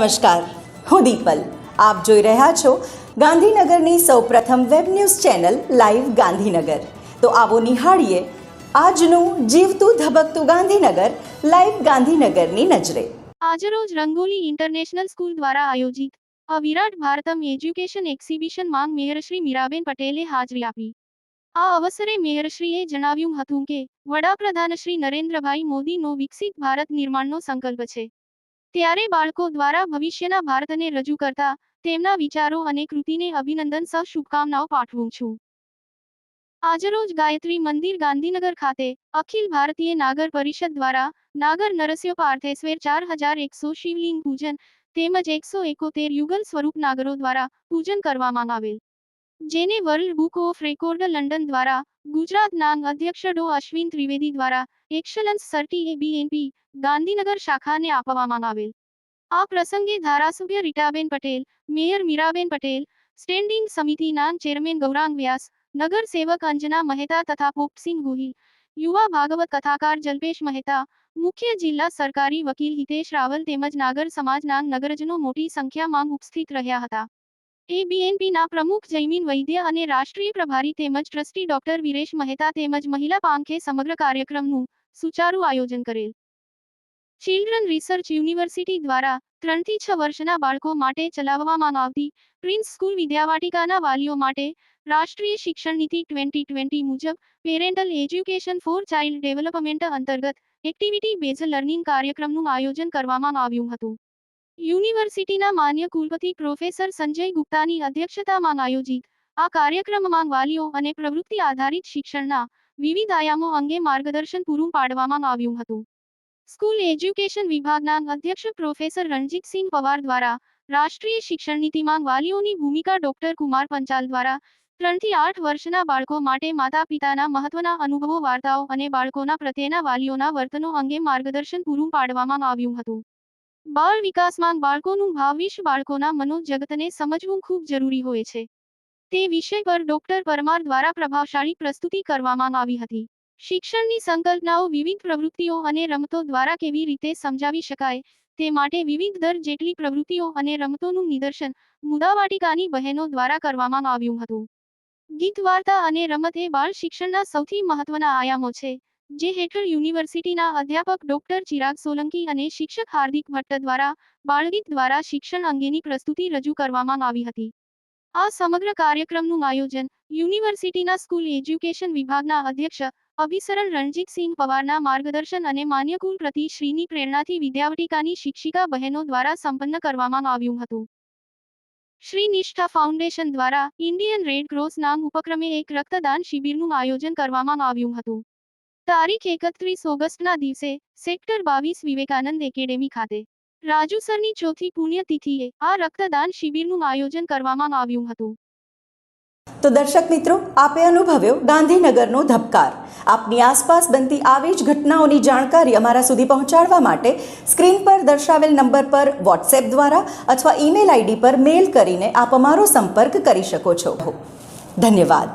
નમસ્કાર, હું દીપલ. આપ જોઈ રહ્યા છો ગાંધીનગરની સૌપ્રથમ web news channel live Gandhinagar. તો આવો નિહાળીએ આજનું જીવતું ધબકતું ગાંધીનગર, લાઈવ ગાંધીનગરની નજરે. આજરોજ રંગોલી ઇન્ટરનેશનલ સ્કૂલ દ્વારા આયોજિત અ વિરાટ ભારતમ એજ્યુકેશન એક્ઝિબિશન માંગ મેહરશ્રી મીરાબેન પટેલે હાજરી આપી. આ અવસરે મેયરશ્રીએ જણાવ્યું હતું કે, વડાપ્રધાન શ્રી નરેન્દ્રભાઈ મોદીનો વિકસિત ભારત નિર્માણનો સંકલ્પ છે. ત્યારે બાળકો દ્વારા ભવિષ્યના ભારતને રજૂ કરતા તેમના વિચારો અને કૃતિને અભિનંદન સહ શુભકામનાઓ પાઠવું છું. આજરોજ ગાયત્રી મંદિર ગાંધીનગર ખાતે અખિલ ભારતીય નાગર પરિષદ દ્વારા નાગર નરસ્ય પાર્થેશ્વર ચાર હજાર એકસો શિવલિંગ પૂજન તેમજ એકસો એકોતેર યુગલ સ્વરૂપ નાગરો દ્વારા પૂજન કરવામાં આવેલ. જેને world book of record London દ્વારા ગુજરાત નાંગ અધ્યક્ષ ડો અશ્વિન ત્રિવેદી દ્વારા, એક્સલન્સ સર્ટી એ બીએનપી ગાંધીનગર શાખાને આપવામાં આવેલ. આ પ્રસંગે ધારાસભ્ય રીટાબેન પટેલ, મેયર મીરાબેન પટેલ, સ્ટેન્ડિંગ સમિતિના ચેરમેન ગૌરાંગ વ્યાસ નગર સેવક અંજના મહેતા તથા પોપસિંહ ગોહિલ, યુવા ભાગવત કથાકાર જલ્પેશ મહેતા, મુખ્ય જિલ્લા સરકારી વકીલ હિતેશ રાવલ તેમજ નાગર સમાજના નગરજનો મોટી સંખ્યામાં ઉપસ્થિત રહ્યા હતા. એબીએનપીના પ્રમુખ જૈમીન વૈદ્ય અને રાષ્ટ્રીય પ્રભારી તેમજ ટ્રસ્ટી ડોક્ટર વિરેશ મહેતા તેમજ મહિલા પાંખે સમગ્ર કાર્યક્રમનું સુચારુ આયોજન કરેલ. ચિલ્ડ્રન રિસર્ચ યુનિવર્સિટી દ્વારા ત્રણથી છ વર્ષના બાળકો માટે ચલાવવામાં આવતી પ્રિન્સ સ્કૂલ વિદ્યાવાટિકાના વાલીઓ માટે રાષ્ટ્રીય શિક્ષણ નીતિ ટ્વેન્ટી ટ્વેન્ટી મુજબ parental education for child development અંતર્ગત એક્ટિવિટી બેઝ લર્નિંગ કાર્યક્રમનું આયોજન કરવામાં આવ્યું હતું. યુનિવર્સિટીના માન્ય કુલપતિ પ્રોફેસર સંજય ગુપ્તાની અધ્યક્ષતામાં આયોજિત આ કાર્યક્રમમાં વાલીઓ અને પ્રવૃત્તિ આધારિત શિક્ષણના વિવિધ આયામો અંગે માર્ગદર્શન પૂરું પાડવામાં આવ્યું હતું. સ્કૂલ એજ્યુકેશન વિભાગના અધ્યક્ષ પ્રોફેસર રણજીતસિંહ પવાર દ્વારા રાષ્ટ્રીય શિક્ષણ નીતિમાં વાલીઓની ભૂમિકા ડોક્ટર કુમાર પંચાલ દ્વારા ત્રણથી આઠ વર્ષના બાળકો માટે માતા પિતાના મહત્વના અનુભવો, વાર્તાઓ અને બાળકોના પ્રત્યેના વાલીઓના વર્તનો અંગે માર્ગદર્શન પૂરું પાડવામાં આવ્યું હતું. બાળ વિકાસમાં બાળકોનું ભાવિશ બાળકોના મનોજગતને સમજવું ખૂબ જરૂરી હોય છે. તે વિષય પર ડોક્ટર પરમાર દ્વારા પ્રભાવશાળી પ્રસ્તુતિ કરવામાં આવી હતી. શિક્ષણની સંકલ્પનાઓ વિવિધ પ્રવૃત્તિઓ અને રમતો દ્વારા કેવી રીતે સમજાવી શકાય, તે માટે વિવિધ દર જેટલી પ્રવૃત્તિઓ અને રમતોનું નિદર્શન મુદાવાટિકાની બહેનો દ્વારા કરવામાં આવ્યું હતું. ગીત વાર્તા અને રમત એ બાળ શિક્ષણના સૌથી મહત્વના આયામો છે. જે હેઠળ યુનિવર્સિટીના અધ્યાપક ડોક્ટર ચિરાગ સોલંકી અને શિક્ષક હાર્દિક ભટ્ટ દ્વારા બાળગીત દ્વારા શિક્ષણ અંગેની પ્રસ્તુતિ રજૂ કરવામાં આવી હતી. આ સમગ્ર કાર્યક્રમનું આયોજન યુનિવર્સિટીના સ્કૂલ એજ્યુકેશન વિભાગના અધ્યક્ષ અભિસરણ રણજીતસિંહ પવારના માર્ગદર્શન અને માન્ય પ્રતિ શ્રીની પ્રેરણાથી વિદ્યાવટિકાની શિક્ષિકા બહેનો દ્વારા સંપન્ન કરવામાં આવ્યું હતું. શ્રી નિષ્ઠા ફાઉન્ડેશન દ્વારા ઇન્ડિયન રેડ ક્રોસ નામ ઉપક્રમે એક રક્તદાન શિબિરનું આયોજન કરવામાં આવ્યું હતું. તારીખ એકત્રીસ ઓગસ્ટના દિવસે સેક્ટર બાવીસ વિવેકાનંદ એકેડેમી ખાતે રાજુસરની ચોથી પુણ્યતિથિએ આ રક્તદાન શિબિરનું આયોજન કરવામાં આવ્યું હતું. તો દર્શક મિત્રો, આપે અનુભવ્યો ગાંધીનગરનો ધબકાર. આપની આસપાસ બનતી આવી જ ઘટનાઓની જાણકારી અમારા સુધી પહોંચાડવા માટે સ્ક્રીન પર દર્શાવેલ નંબર પર વોટ્સએપ દ્વારા અથવા ઈમેલ આઈડી પર મેલ કરીને આપ અમારો સંપર્ક કરી શકો છો. ધન્યવાદ.